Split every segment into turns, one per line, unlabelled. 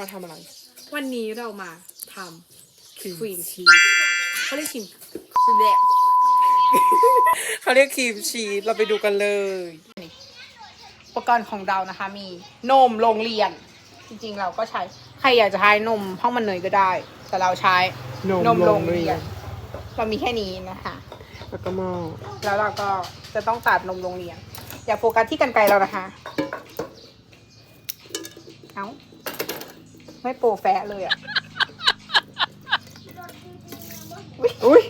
มาทำอะไร
วันนี้เรามาท
ครีำม
ครีมชีสเขาเรียกครีมแดก
เขาเรียกครีมชีสเราไปดูกันเลย
อุปกรณ์ของเรานะคะ มีนมโรงเรียน จริงๆเราก็ใช้ใครอยากจะใช้นมห้องมันเนยก็ได้ แต่เราใช้
นม
นมโรง
โรงเรี
เรี
ย
ย
น
นเรามีแค่นี้นะคะ
แล้วก็หม้อ
แล้วเราก็จะต้องตัดนมโรงเรียน อย่าโฟกัสที่กันไกลเรานะคะเอา ไม่โปรแฟะเลยอะ
อุ้ย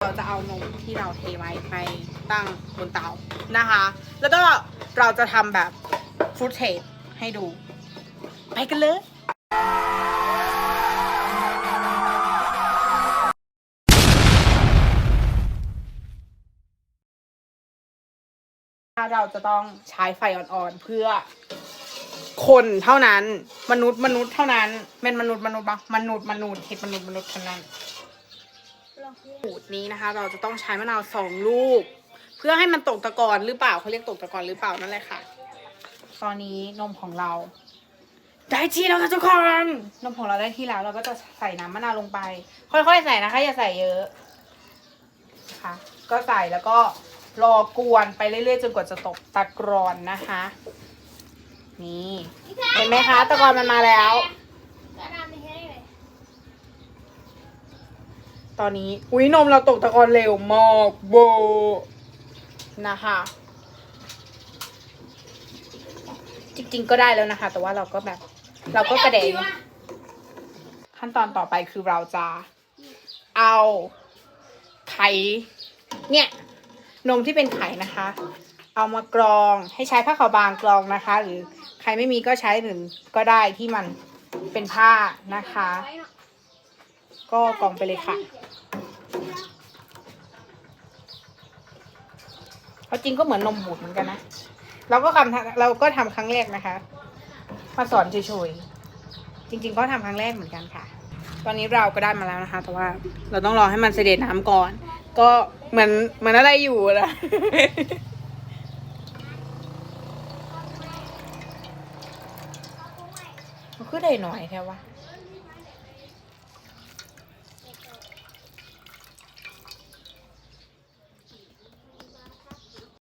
เราจะเอานมที่เราเทไว้ไปตั้งบนเตานะคะ แล้วก็เราจะทำแบบฟรุตเทสให้ดู ไปกันเลยเราจะต้องใช้ไฟอ่อนๆเพื่อ คนเท่านั้น มนุษย์มนุษย์เท่านั้นเป็นมนุษย์มนุษย์ปะมนุษย์มนุษย์เห็ดมนุษย์มนุษย์เท่านั้นสูตรนี้นะคะ เราจะต้องใช้มะนาวสองลูก เพื่อให้มันตกตะกอนหรือเปล่าเขาเรียกตกตะกอนหรือเปล่านั่นแหละค่ะ ตอนนี้นมของเรา ได้ที่แล้วค่ะทุกคนนมของเราได้ที่แล้วเราก็จะใส่น้ำมะนาวลงไป ค่อยๆใส่นะคะ อย่าใส่เยอะนะคะก็ใส่แล้วก็รอกวนไปเรื่อยๆ จนกว่าจะตกตะกรอนนะคะ นี่เห็นไหมคะตะกอนมันมาแล้ว ตอนนี้อุ้ยนมเราตกตะกอนเร็วมากโบนะคะ จริงๆก็ได้แล้วนะคะ แต่ว่าเราก็แบบ เราก็กระเด็นขั้นตอนต่อไปคือเราจะเอาไข่เนี่ย นมที่เป็นไข่นะคะ เอามากรองให้ใช้ผ้าขาวบางกรองนะคะ หรือใครไม่มีก็ใช้หรือก็ได้ที่มันเป็นผ้านะคะ ก็กรองไปเลยค่ะเอาจริงก็เหมือนนมบูดเหมือนกันนะเราก็ทำเราก็ทำครั้งแรกนะคะ มาสอนเฉยๆจริง ๆ ก็ทำครั้งแรกเหมือนกันค่ะ ตอนนี้เราก็ได้มาแล้วนะคะ แต่ว่าเราต้องรอให้มันเสด็จน้ำก่อน ก็เหมือนเหมือนอะไรอยู่นะ ก็คือได้หน่อยแค่ว่า